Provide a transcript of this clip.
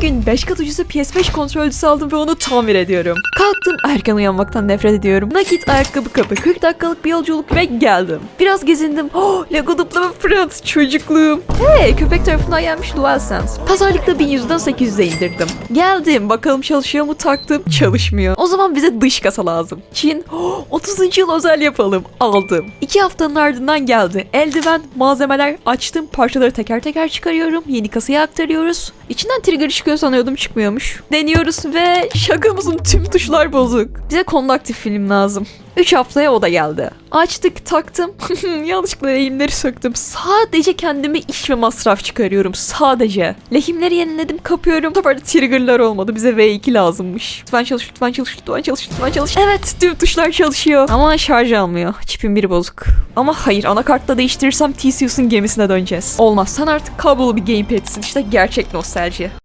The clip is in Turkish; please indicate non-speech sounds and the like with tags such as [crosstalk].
Bugün 5 kat ucuza PS5 kontrolcüsü aldım ve onu tamir ediyorum. Kalktım erken uyanmaktan nefret ediyorum. Nakit ayakkabı kapı 40 dakikalık bir yolculuk ve geldim. Biraz gezindim. Oh, Lego duplama Friends çocukluğum. Hey köpek tarafından gelmiş DualSense. Pazarlıkta 1100'den 800'e indirdim. Geldim bakalım çalışıyor mu taktım çalışmıyor. O zaman bize dış kasa lazım. Çin oh, 30. yıl özel yapalım. Aldım. 2 haftanın ardından geldi. Eldiven, malzemeler açtım. Parçaları teker teker çıkarıyorum. Yeni kasaya aktarıyoruz. İçinden trigger çıkıyor sanıyordum çıkmıyormuş. Deniyoruz ve şakamızın tüm tuşlar bozuk. Bize kondaktif film lazım. 3 haftaya o da geldi. Açtık taktım. [laughs] Yanlışlıkla lehimleri söktüm. Sadece kendime iş ve masraf çıkarıyorum. Sadece. Lehimleri yeniledim kapıyorum. Bu sefer triggerlar olmadı. Bize V2 lazımmış. Lütfen çalış, lütfen çalış, lütfen çalış, lütfen çalış. Evet tüm tuşlar çalışıyor. Ama şarj almıyor. Çipin biri bozuk. Ama hayır anakartla değiştirirsem TCUS'un gemisine döneceğiz. Olmaz sen artık kablolu bir gamepad'sin. İşte gerçek nostalji. красавчик.